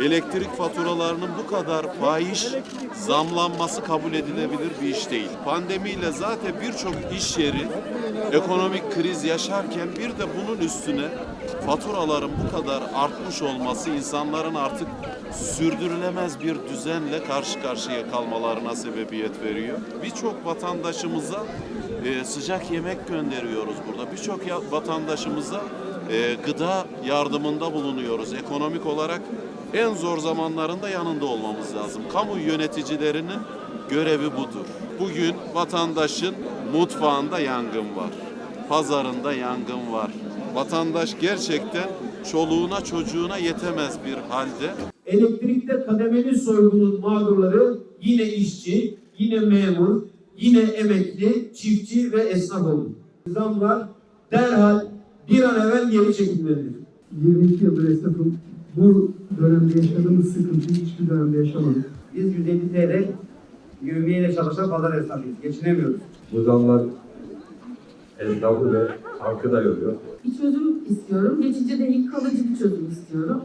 Elektrik faturalarının bu kadar fahiş zamlanması kabul edilebilir bir iş değil. Pandemiyle zaten birçok iş yeri ekonomik kriz yaşarken bir de bunun üstüne faturaların bu kadar artmış olması insanların artık sürdürülemez bir düzenle karşı karşıya kalmalarına sebebiyet veriyor. Birçok vatandaşımıza e, sıcak yemek gönderiyoruz burada. Birçok vatandaşımıza e, gıda yardımında bulunuyoruz. Ekonomik olarak en zor zamanlarında yanında olmamız lazım. Kamu yöneticilerinin görevi budur. Bugün vatandaşın mutfağında yangın var. Pazarında yangın var. Vatandaş gerçekten çoluğuna çocuğuna yetemez bir halde. Elektrikte kademeli soygunun mağdurları yine işçi, yine memur, yine emekli, çiftçi ve esnaf oldu. Zamlar derhal bir an evvel geri çekilmelidir. 22 yıldır esnafım. Bu dönemde yaşadığımız sıkıntıyı hiçbir dönemde yaşamadık. Biz 150 TL yövmiyeyle çalışan pazar esnafıyız. Geçinemiyoruz. Bu zamlar esnafı ve halkı da yoruyor. bir çözüm istiyorum. Geçici değil kalıcı bir çözüm istiyorum.